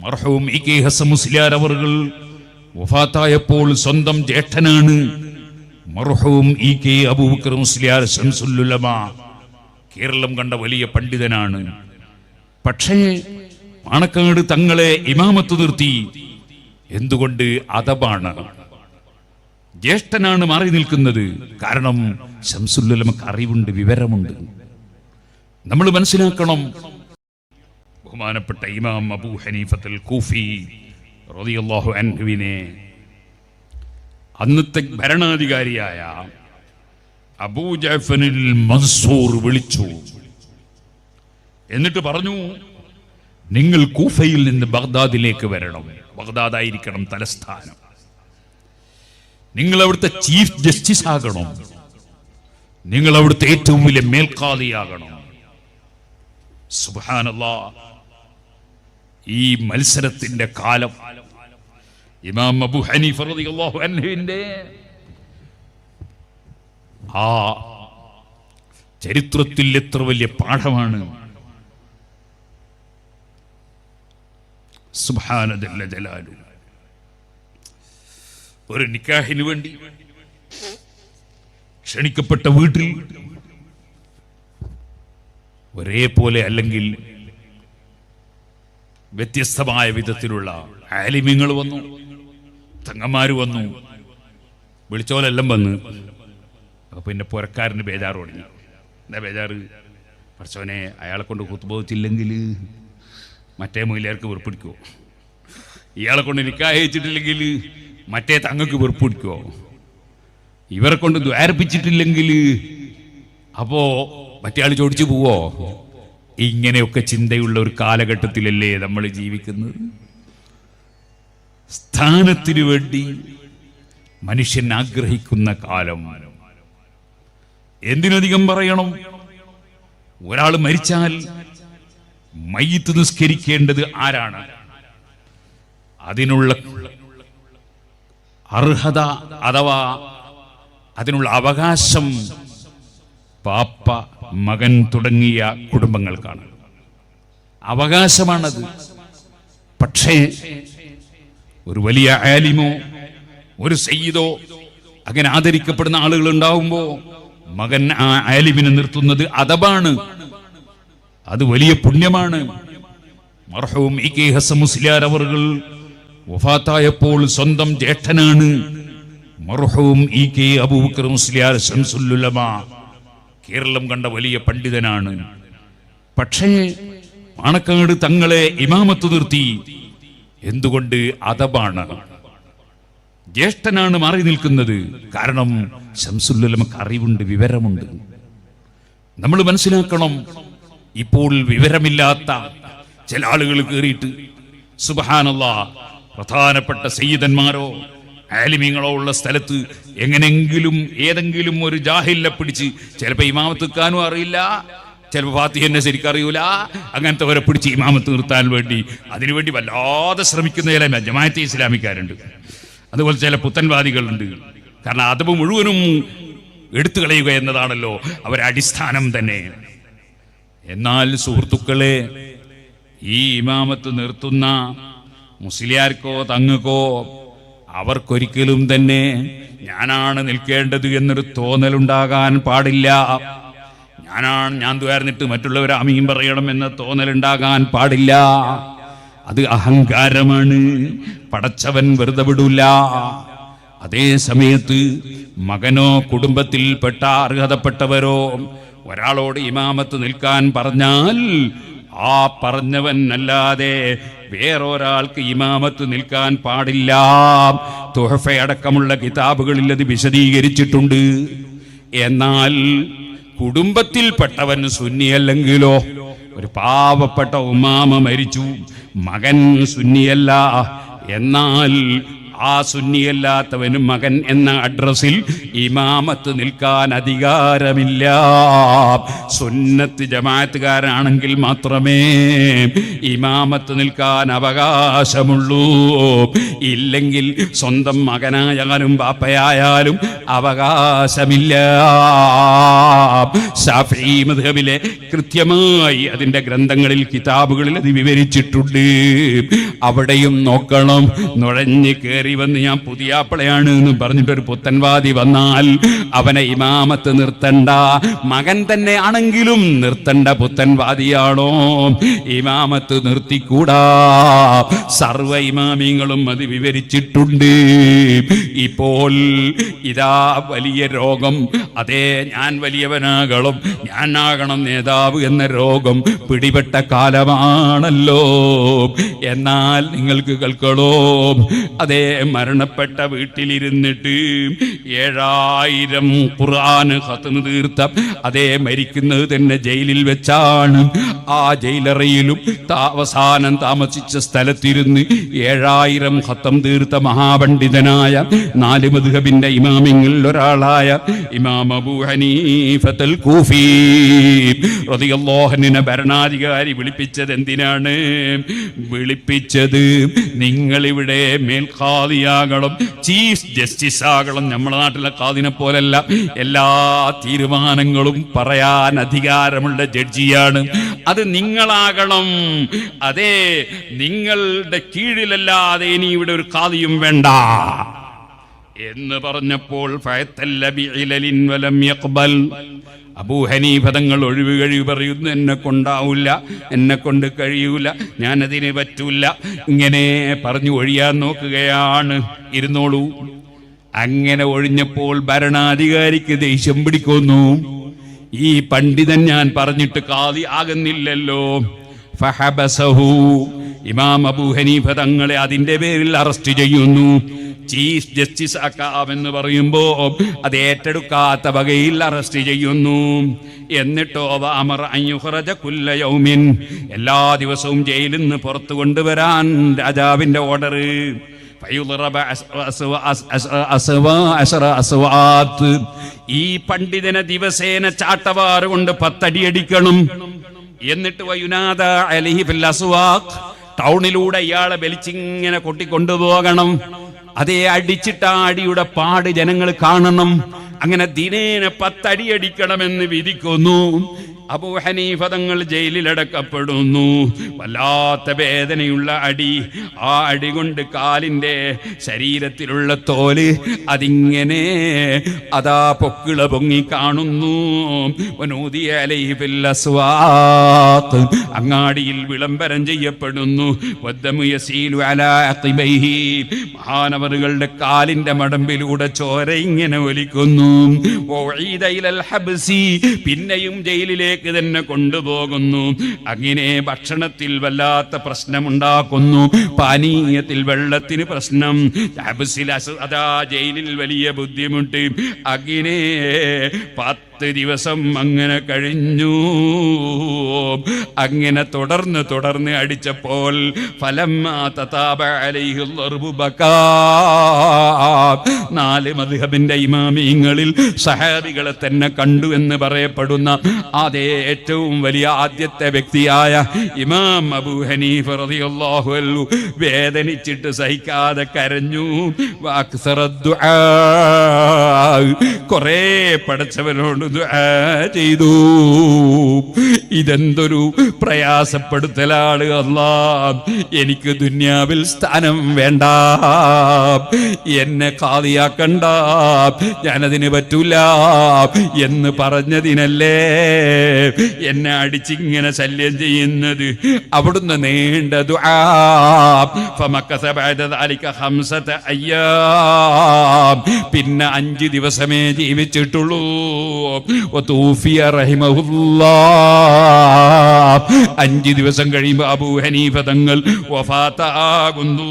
മർഹവും E K Hasan Musliyar വഫാത്തായപ്പോൾ സ്വന്തം ജ്യേഷ്ഠനാണ് മർഹവും ഇ കെ അബൂബക്കർ മുസ്ലിയാർ ഷംസുല്ലുലമ കേരളം കണ്ട വലിയ പണ്ഡിതനാണ്. പക്ഷേ മാണക്കാട് തങ്ങളെ ഇമാമത്ത് നിർത്തി. എന്തുകൊണ്ട് അതബാണ്? ജ്യേഷ്ഠനാണ് മാറി നിൽക്കുന്നത്. കാരണം ശംസുല്ലമക്ക് അറിവുണ്ട് വിവരമുണ്ട്. നമ്മൾ മനസ്സിലാക്കണം ബഹുമാനപ്പെട്ട ഇമാം അബൂ ഹനീഫത്തുൽ കൂഫി റളിയല്ലാഹു അൻഹുവിനെ അന്നത്തെ ഭരണാധികാരിയായ അബൂ ജഫനിൽ മൻസൂർ വിളിച്ചു. എന്നിട്ട് പറഞ്ഞു നിങ്ങൾ കൂഫയിൽ നിന്ന് ബഗ്ദാദിലേക്ക് വരണം. ബഗ്ദാദ് ആയിരിക്കണം തലസ്ഥാനം. നിങ്ങൾ അവിടുത്തെ ചീഫ് ജസ്റ്റിസ് ആകണം. നിങ്ങൾ അവിടുത്തെ ഏറ്റവും വലിയ മേൽക്കാതിയാകണം സുബാനല്ലാ ഈ മത്സരത്തിന്റെ കാലം. ഇമാം അബു ഹനീഫ് റളിയല്ലാഹു അൻഹുവിന്റെ ആ ചരിത്രത്തിൽ എത്ര വലിയ പാഠമാണ്. ഒരു നിക്കാഹിന് വേണ്ടി ക്ഷണിക്കപ്പെട്ട വീട്ടിൽ ഒരേപോലെ അല്ലെങ്കിൽ വ്യത്യസ്തമായ വിധത്തിലുള്ള ആലിമ്യങ്ങൾ വന്നു. തങ്ങന്മാർ വന്നു. വിളിച്ചോലെല്ലാം വന്ന്. അപ്പോൾ പിന്നെ പുരക്കാരന് ബേജാറ് തുടങ്ങി. എന്താ ബേജാറ്? പഠിച്ചവനെ അയാളെ കൊണ്ട് കുത്തുബോധിച്ചില്ലെങ്കിൽ മറ്റേ മൊയിലാർക്ക് വെറുപ്പിടിക്കുമോ ഇയാളെ കൊണ്ട് നിക്കാഹിച്ചിട്ടില്ലെങ്കിൽ മറ്റേ തങ്ങൾക്ക് വെറുപ്പിടിക്കുമോ ഇവരെ കൊണ്ട് ദ്വാരപ്പിച്ചിട്ടില്ലെങ്കിൽ അപ്പോൾ മറ്റേ ആൾ ചോദിച്ചു പോവോ? ഇങ്ങനെയൊക്കെ ചിന്തയുള്ള ഒരു കാലഘട്ടത്തിലല്ലേ നമ്മൾ ജീവിക്കുന്നത്? സ്ഥാനത്തിനു വേണ്ടി മനുഷ്യൻ ആഗ്രഹിക്കുന്ന കാലം. എന്തിനധികം പറയണം? ഒരാൾ മരിച്ചാൽ മയ്യത്ത് നിസ്കരിക്കേണ്ടത് ആരാണ്? അതിനുള്ള അർഹത അഥവാ അതിനുള്ള അവകാശം പാപ്പ മകൻ തുടങ്ങിയ കുടുംബങ്ങൾക്കാണ്. അവകാശമാണത്. പക്ഷേ ഒരു വലിയ ആലിമോ ഒരു സയ്യിദോ അങ്ങനെ ആദരിക്കപ്പെടുന്ന ആളുകൾ ഉണ്ടാവുമ്പോ മകൻ ആ ആലിമിനെ നിർത്തുന്നത് അതബാണ്. അത് വലിയ പുണ്യമാണ്. മർഹവും ഇ കെ ഹസൻ മുസ്ലിയാർ അവർകൾ വഫാത്തായപ്പോൾ സ്വന്തം ജ്യേഷ്ഠനാണ് മർഹവും ഇ കെ അബൂബക്കർ മുസ്ലിയാർ ശംസുല്ലുലമ. കേരളം കണ്ട വലിയ പണ്ഡിതനാണ്. പക്ഷേ പാണക്കാട് തങ്ങളെ ഇമാമത്ത് നിർത്തി. എന്തുകൊണ്ട് അതബാണ്? ജ്യേഷ്ഠനാണ് മാറി നിൽക്കുന്നത്. കാരണം ശംസുല്ലമക്ക് അറിവുണ്ട് വിവരമുണ്ട്. നമ്മൾ മനസ്സിലാക്കണം ഇപ്പോൾ വിവരമില്ലാത്ത ചില ആളുകൾ കയറിയിട്ട് സുബഹാനല്ല പ്രധാനപ്പെട്ട സയ്യിദന്മാരോ ആലിമ്യങ്ങളോ ഉള്ള സ്ഥലത്ത് എങ്ങനെങ്കിലും ഏതെങ്കിലും ഒരു ജാഹിലിനെ പിടിച്ച് ചിലപ്പോൾ ഇമാമത്തുക്കാനും അറിയില്ല ചിലപ്പോൾ ഫാത്തി എന്നെ ശരിക്കറിയൂല. അങ്ങനത്തെവരെ പിടിച്ച് ഇമാമത്ത് നിർത്താൻ വേണ്ടി അതിനുവേണ്ടി വല്ലാതെ ശ്രമിക്കുന്ന ചില ജമാഅത്തെ ഇസ്ലാമിക്കാരുണ്ട്. അതുപോലെ ചില പുത്തൻവാദികളുണ്ട്. കാരണം അത് മുഴുവനും എടുത്തു കളയുക എന്നതാണല്ലോ അവരടിസ്ഥാനം തന്നെ. എന്നാൽ സുഹൃത്തുക്കളെ ഈ ഇമാമത്ത് നിർത്തുന്ന മുസ്ലിയാർക്കോ തങ്ങൾക്കോ അവർക്കൊരിക്കലും തന്നെ ഞാനാണ് നിൽക്കേണ്ടത് എന്നൊരു തോന്നലുണ്ടാകാൻ പാടില്ല. ഞാനാണ് ഞാൻ തുയർന്നിട്ട് മറ്റുള്ളവർ അമീം പറയണം എന്ന തോന്നലുണ്ടാകാൻ പാടില്ല. അത് അഹങ്കാരമാണ്. പടച്ചവൻ വെറുതെ വിടൂല. അതേ സമയത്ത് മകനോ കുടുംബത്തിൽപ്പെട്ട അർഹതപ്പെട്ടവരോ ഒരാളോട് ഇമാമത്ത് നിൽക്കാൻ പറഞ്ഞാൽ ആ പറഞ്ഞവൻ അല്ലാതെ വേറൊരാൾക്ക് ഇമാമത്ത് നിൽക്കാൻ പാടില്ല. തുഹഫയടക്കമുള്ള കിതാബുകളിൽ അത് വിശദീകരിച്ചിട്ടുണ്ട്. എന്നാൽ കുടുംബത്തിൽപ്പെട്ടവൻ സുന്നിയല്ലെങ്കിലോ ഒരു പാവപ്പെട്ട ഉമാമ മരിച്ചു. മകൻ സുന്നിയല്ല എന്നാൽ ആ സുന്നിയല്ലാത്തവനും മകൻ എന്ന അഡ്രസ്സിൽ ഇമാമത്ത് നിൽക്കാൻ അധികാരമില്ല. സുന്നത്ത് ജമാഅത്തുകാരാണെങ്കിൽ മാത്രമേ ഇമാമത്ത് നിൽക്കാൻ അവകാശമുള്ളൂ. ഇല്ലെങ്കിൽ സ്വന്തം മകനായാലും ബാപ്പയായാലും അവകാശമില്ല. ഷാഫി മദ്ഹബിലെ കൃത്യമായി അതിന്റെ ഗ്രന്ഥങ്ങളിൽ കിതാബുകളിൽ അത് വിവരിച്ചിട്ടുണ്ട്. അവിടെയും നോക്കണം. നുഴഞ്ഞ് കയറി വന്ന് ഞാൻ പുതിയാപ്പിളയാണ് എന്ന് പറഞ്ഞിട്ടൊരു പുത്തൻവാദി വന്നാൽ അവനെ ഇമാമത്ത് നിർത്തണ്ട. മകൻ തന്നെ ആണെങ്കിലും നിർത്തണ്ട പുത്തൻവാദിയാണോ? ഇമാമത്ത് നിർത്തിക്കൂടാ. സർവ ഇമാമിങ്ങളും അത് വിവരിച്ചിട്ടുണ്ട്. ഇപ്പോൾ ഇതാ വലിയ രോഗം. അതേ ഞാൻ വലിയവനാകണം. ഞാനാകണം നേതാവ് എന്ന രോഗം പിടിപെട്ട കാലമാണല്ലോ. എന്നാൽ നിങ്ങൾക്ക് കേൾക്കണോ? അതേ മരണപ്പെട്ട വീട്ടിലിരുന്നിട്ട് ഏഴായിരം ഖുർആൻ ഹത്തുന്ന് തീർത്ത. അതേ മരിക്കുന്നത് തന്നെ ജയിലിൽ വെച്ചാണ്. ആ ജയിലറയിലും അവസാനം താമസിച്ച സ്ഥലത്തിരുന്ന് ഏഴായിരം ഹത്തം തീർത്ത മഹാപണ്ഡിതനായ നാല് മധുഹബിന്റെ ഇമാമിങ്ങളിൽ ഒരാളായ ഇമാം അബൂ ഹനീഫത്തുൽ ഭരണാധികാരി വിളിപ്പിച്ചത് എന്തിനാണ് വിളിപ്പിച്ചത് നിങ്ങൾ ഇവിടെ മേൽഖാദിയാകണം ചീഫ് ജസ്റ്റിസ് ആകണം നമ്മുടെ നാട്ടിലെ ഖാദിനെ പോലല്ല. എല്ലാ തീരുമാനങ്ങളും പറയാൻ അധികാരമുള്ള ജഡ്ജിയാണ്. അത് നിങ്ങളാകണം. അതെ നിങ്ങളുടെ കീഴിലല്ലാതെ ഇനി ഇവിടെ ഒരു ഖാദിയും വേണ്ട. എന്ന് പറഞ്ഞപ്പോൾ വലം അബൂ ഹനീഫ തങ്ങൾ ഒഴിവ് കഴിവ് പറയുന്നു. എന്നെ കൊണ്ടാവില്ല എന്നെ കൊണ്ട് കഴിയൂല ഞാനതിന് പറ്റൂല. ഇങ്ങനെ പറഞ്ഞു ഒഴിയാൻ നോക്കുകയാണ്. ഇരുന്നോളൂ. അങ്ങനെ ഒഴിഞ്ഞപ്പോൾ ഭരണാധികാരിക്ക് ദേഷ്യം പിടിക്കുന്നു. ഈ പണ്ഡിതൻ ഞാൻ പറഞ്ഞിട്ട് കാതി ആകുന്നില്ലല്ലോ. ഫഹബസഹു. ഇമാം അബൂ ഹനീഫ തങ്ങളെ അതിന്റെ പേരിൽ അറസ്റ്റ് ചെയ്യുന്നു. ചീഫ് ജസ്റ്റിസ് ആക്കാമെന്ന് പറയുമ്പോ അത് ഏറ്റെടുക്കാത്ത വകയിൽ അറസ്റ്റ് ചെയ്യുന്നു. എന്നിട്ടോ അമർ അയ്യുഹറജ കുല്ല യൗമിൻ. എല്ലാ ദിവസവും ജയിലിൽ നിന്ന് പുറത്തു കൊണ്ടുവരാൻ രാജാവിന്റെ ഓർഡർ ഈ പണ്ഡിതനെ ദിവസേന ചാട്ടവാറ് കൊണ്ട് പത്തടിയടിക്കണം. എന്നിട്ട് വയുനാഥ അലിഹിബിൽ അസ്വാഖ് ടൗണിലൂടെ ഇയാളെ വലിച്ചിങ്ങനെ കൊട്ടിക്കൊണ്ടുപോകണം. അതേ അടിച്ചിട്ട അടിയുടെ പാട് ജനങ്ങൾ കാണണം. അങ്ങനെ ദിനേന പത്തടി അടിക്കണമെന്ന് വിധിക്കുന്നു. അബൂ ഹനീഫ തങ്ങൾ ജയിലിലടക്കപ്പെടുന്നു. വല്ലാത്ത വേദനയുള്ള അടി. ആ അടി കൊണ്ട് കാലിന്റെ ശരീരത്തിലുള്ള തോൽ അതിങ്ങനെ അതാ പൊക്കിള പൊങ്ങി കാണുന്നു. അങ്ങാടിയിൽ വിളംബരം ചെയ്യപ്പെടുന്നു. മഹാനവറുകളുടെ കാലിന്റെ മടമ്പിലൂടെ ചോര ഇങ്ങനെ ഒലിക്കുന്നു. പിന്നെയും ജയിലിലേക്ക് തന്നെ കൊണ്ടുപോകുന്നു. അങ്ങനെ ഭക്ഷണത്തിൽ വല്ലാത്ത പ്രശ്നമുണ്ടാക്കുന്നു. പാനീയത്തിൽ വെള്ളത്തിന് പ്രശ്നം. അതാ ജയിലിൽ വലിയ ബുദ്ധിമുട്ട്. അങ്ങനെ പത്ത് ദിവസം അങ്ങനെ കഴിഞ്ഞു. അങ്ങനെ തുടർന്ന് തുടർന്ന് അടിച്ചപ്പോൾ നാല് മധുഹബിന്റെ ഇമാമിങ്ങളിൽ സഹാബികളെ തന്നെ കണ്ടു എന്ന് പറയപ്പെടുന്ന അതേ ഏറ്റവും വലിയ ആദ്യത്തെ വ്യക്തിയായ ഇമാം അബു ഹനീഫ റളിയല്ലാഹു വേദനിച്ചിട്ട് സഹിക്കാതെ കരഞ്ഞു. വാക്സറ ദുആ. കുറേ പടച്ചവനോട് ദുആ ചെയ്തു ഇതെന്തൊരു പ്രയാസപ്പെടുത്തലാണ് അല്ലാ. എനിക്ക് ദുന്യാവിൽ സ്ഥാനം വേണ്ട. എന്നെ കാതിയാക്കണ്ട ഞാനതിന് പറ്റൂല എന്ന് പറഞ്ഞതിനല്ലേ എന്നെ അടിച്ചിങ്ങനെ ശല്യം ചെയ്യുന്നത്. അവിടുന്ന് നീണ്ട ദുആ. ഫമക്കസ ബഅദ ദാലിക ഖംസത അയ്യാം. പിന്നെ അഞ്ച് ദിവസമേ ജീവിച്ചിട്ടുള്ളൂ. റഹിമഹുല്ലാ. അഞ്ച് ദിവസം കഴിയുമ്പോൾ അബൂ ഹനീഫ തങ്ങൾ വഫാത്താകുന്നു.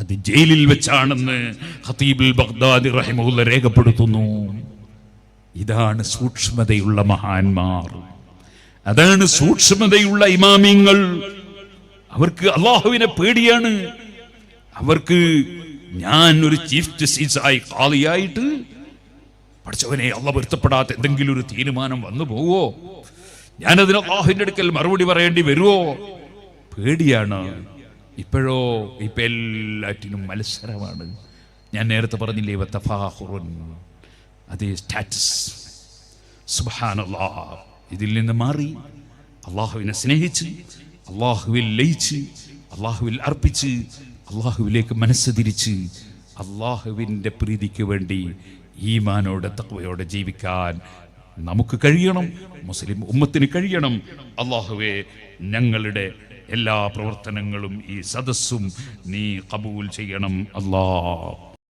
അത് ജയിലിൽ വെച്ചാണെന്ന് ഖതീബുൽ ബഗ്ദാദി റഹിമുല്ല രേഖപ്പെടുത്തുന്നു. ഇതാണ് സൂക്ഷ്മതയുള്ള മഹാന്മാർ. അതാണ് സൂക്ഷ്മതയുള്ള ഇമാമിങ്ങൾ. അവർക്ക് അള്ളാഹുവിനെ പേടിയാണ്. അവർക്ക് ഞാൻ ഒരു ചീഫ് ജസ്റ്റിസ് ആയി കാളിയായിട്ട് പഠിച്ചവനെ അള്ള പൊരുത്തപ്പെടാത്ത എന്തെങ്കിലും ഒരു തീരുമാനം വന്നു പോവോ? ഞാനതിന് അള്ളാഹുവിന്റെ അടുക്കൽ മറുപടി പറയേണ്ടി വരുമോ പേടിയാണ്. ഇപ്പോഴോ ഇപ്പൊ എല്ലാറ്റിനും മത്സരമാണ്. ഞാൻ നേരത്തെ പറഞ്ഞില്ലേ അതേ സ്റ്റാറ്റസ്. സുബാനല്ലാ ഇതിൽ നിന്ന് മാറി. അള്ളാഹുവിനെ സ്നേഹിച്ച് അള്ളാഹുവിൽ ലയിച്ച് അള്ളാഹുവിൽ അർപ്പിച്ച് അള്ളാഹുവിലേക്ക് മനസ്സ് തിരിച്ച് അള്ളാഹുവിന്റെ പ്രീതിക്ക് വേണ്ടി ഈമാനോടെ തക്വയോടെ ജീവിക്കാൻ നമുക്ക് കഴിയണം. മുസ്ലിം ഉമ്മത്തിന് കഴിയണം. അള്ളാഹുവെ ഞങ്ങളുടെ എല്ലാ പ്രവർത്തനങ്ങളും ഈ സദസ്സും നീ കബൂൽ ചെയ്യണം. അല്ലാ